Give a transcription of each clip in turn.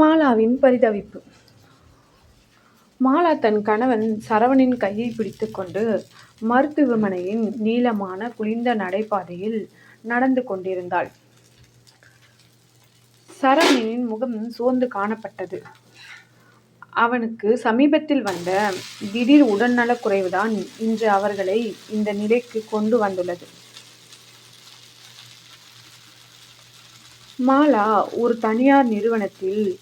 மாலாவின் பரிதவிப்பு மாலா தன் கணவன் சரவணின் கையை பிடித்துக்கொண்டு மருத்துவமனையின் நீளமான குளிர்ந்த நடைபாதையில் நடந்து கொண்டிருந்தாள். சரவணனின் முகம் சோர்ந்து காணப்பட்டது. அவனுக்கு சமீபத்தில் வந்த திடீர் உடல்நலக் குறைவுதான் இன்று அவர்களை இந்த நிலைக்கு கொண்டு வந்துள்ளது. மாலா ஒரு தனியார் நிறுவனத்தில்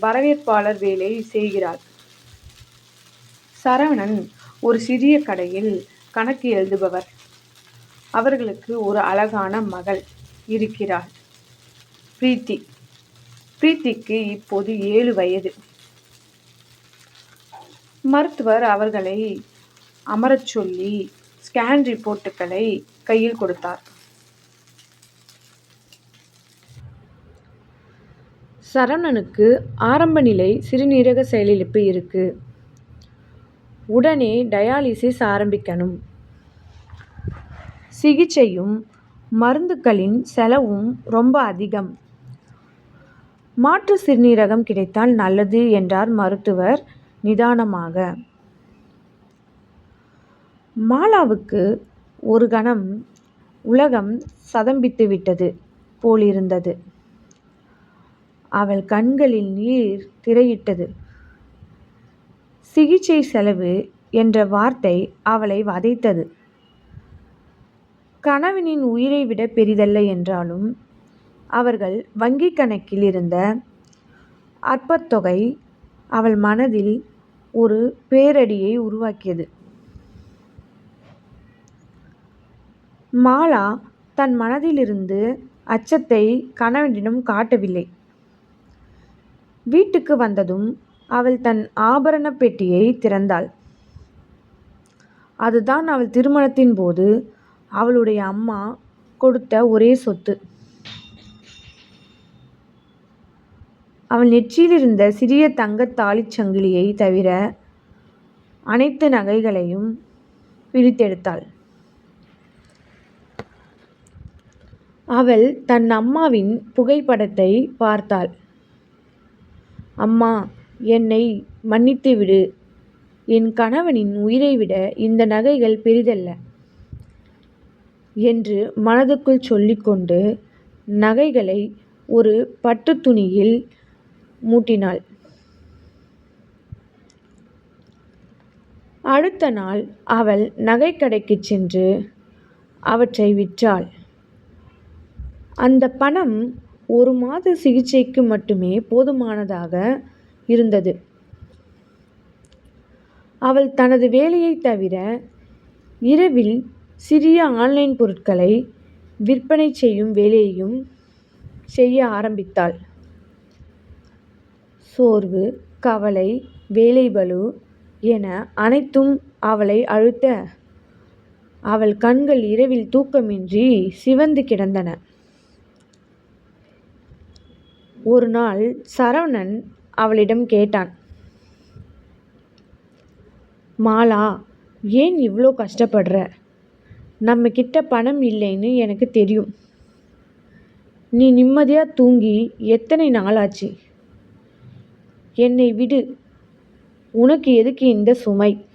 வரவேற்பாளர் வேலை செய்கிறார் சரவணன் ஒரு சிறிய கடையில் கணக்கு எழுதுபவர். அவர்களுக்கு ஒரு அழகான மகள் இருக்கிறாள் பிரீத்தி. பிரீத்திக்கு இப்போது ஏழு வயது. மருத்துவர் அவர்களை அமரச் சொல்லி ஸ்கேன் ரிப்போர்ட்டுகளை கையில் கொடுத்தார். சரவணனுக்கு ஆரம்ப நிலை சிறுநீரக செயலிழப்பு இருக்கு. உடனே டயாலிசிஸ் ஆரம்பிக்கணும். சிகிச்சையும் மருந்துகளின் செலவும் ரொம்ப அதிகம். மாற்று சிறுநீரகம் கிடைத்தால் நல்லது என்றார் மருத்துவர் நிதானமாக. மாலாவுக்கு ஒரு கணம் உலகம் ஸ்தம்பித்துவிட்டது போலிருந்தது. அவள் கண்களில் நீர் திரையிட்டது. சிகிச்சை செலவு என்ற வார்த்தை அவளை வதைத்தது. கணவனின் உயிரை விட பெரிதல்ல என்றாலும் அவர்கள் வங்கிக் கணக்கில் இருந்த அற்பத்தொகை அவள் மனதில் ஒரு பேரடியை உருவாக்கியது. மாலா தன் மனதிலிருந்து அச்சத்தை கணவனிடம் காட்டவில்லை. வீட்டுக்கு வந்ததும் அவள் தன் ஆபரணப் பெட்டியை திறந்தாள். அதுதான் அவள் திருமணத்தின் போது அவளுடைய அம்மா கொடுத்த ஒரே சொத்து. அவள் நெற்றியில் இருந்த சிறிய தங்கத் தாலிச் தவிர அனைத்து நகைகளையும் பிரித்தெடுத்தாள். அவள் தன் அம்மாவின் புகைப்படத்தை பார்த்தாள். அம்மா என்னை மன்னித்துவிடு. என் கணவனின் உயிரைவிட இந்த நகைகள் பெரிதல்ல. என்று மனதுக்குள் சொல்லிக்கொண்டு நகைகளை ஒரு பட்டுத் துணியில் மூட்டினாள். அடுத்த நாள் அவள் நகைக்கடைக்கு சென்று அவற்றை விற்றாள். அந்த பணம் ஒரு மாத சிகிச்சைக்கு மட்டுமே போதுமானதாக இருந்தது. அவள் தனது வேலையை தவிர இரவில் சிறிய ஆன்லைன் பொருட்களை விற்பனை செய்யும் வேலையையும் செய்ய ஆரம்பித்தாள். சோர்வு கவலை வேலைப்பளு என அனைத்தும் அவளை அழுத்த அவள் கண்கள் இரவில் தூக்கமின்றி சிவந்து கிடந்தன. ஒரு நாள் சரவணன் அவளிடம் கேட்டான். மாலா ஏன் இவ்வளோ கஷ்டப்படுற? நம்மகிட்ட பணம் இல்லைன்னு எனக்கு தெரியும். நீ நிம்மதியாக தூங்கி எத்தனை நாளாச்சு? என்னை விடு. உனக்கு எதுக்கு இந்த சுமை?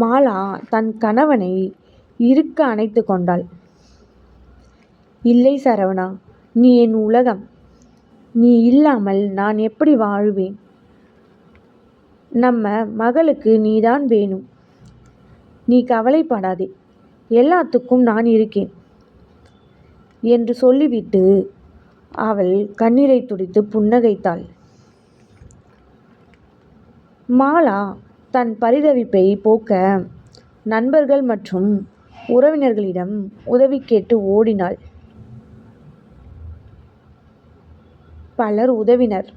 மாலா தன் கணவனை இருக்க அணைத்து கொண்டாள். இல்லை சரவணா. நீ என் உலகம். நீ இல்லாமல் நான் எப்படி வாழுவேன்? நம்ம மகளுக்கு நீதான் வேணும். நீ கவலைப்படாதே. எல்லாத்துக்கும் நான் இருக்கேன். என்று சொல்லிவிட்டு அவள் கண்ணீரை துடித்து புன்னகைத்தாள். மாலா தன் பரிதவிப்பை போக்க நண்பர்கள் மற்றும் உறவினர்களிடம் உதவி கேட்டு ஓடினாள். பலர் உதவினர்.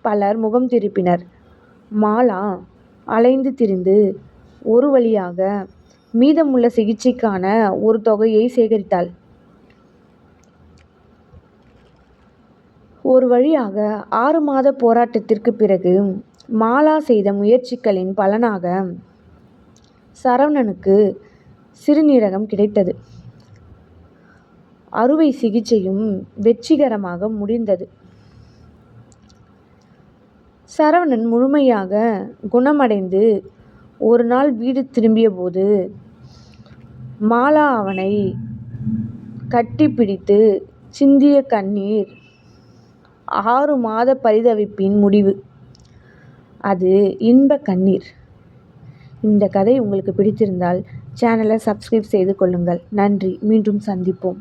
பலர் முகம் திருப்பினர். மாலா அலைந்து திரிந்து ஒரு வழியாக மீதமுள்ள சிகிச்சைக்கான ஒரு தொகையை சேகரித்தாள். ஒரு வழியாக ஆறு மாத போராட்டத்திற்குப் பிறகு மாலா செய்த முயற்சிகளின் பலனாக சரவணனுக்கு சிறுநீரகம் கிடைத்தது. அறுவை சிகிச்சையும் வெற்றிகரமாக முடிந்தது. சரவணன் முழுமையாக குணமடைந்து ஒரு நாள் வீடு திரும்பியபோது மாலா அவனை கட்டிப்பிடித்து சிந்திய கண்ணீர் ஆறு மாத பரிதவிப்பின் முடிவு. அது இன்ப கண்ணீர். இந்த கதை உங்களுக்கு பிடித்திருந்தால் சேனலை சப்ஸ்கிரைப் செய்து கொள்ளுங்கள். நன்றி. மீண்டும் சந்திப்போம்.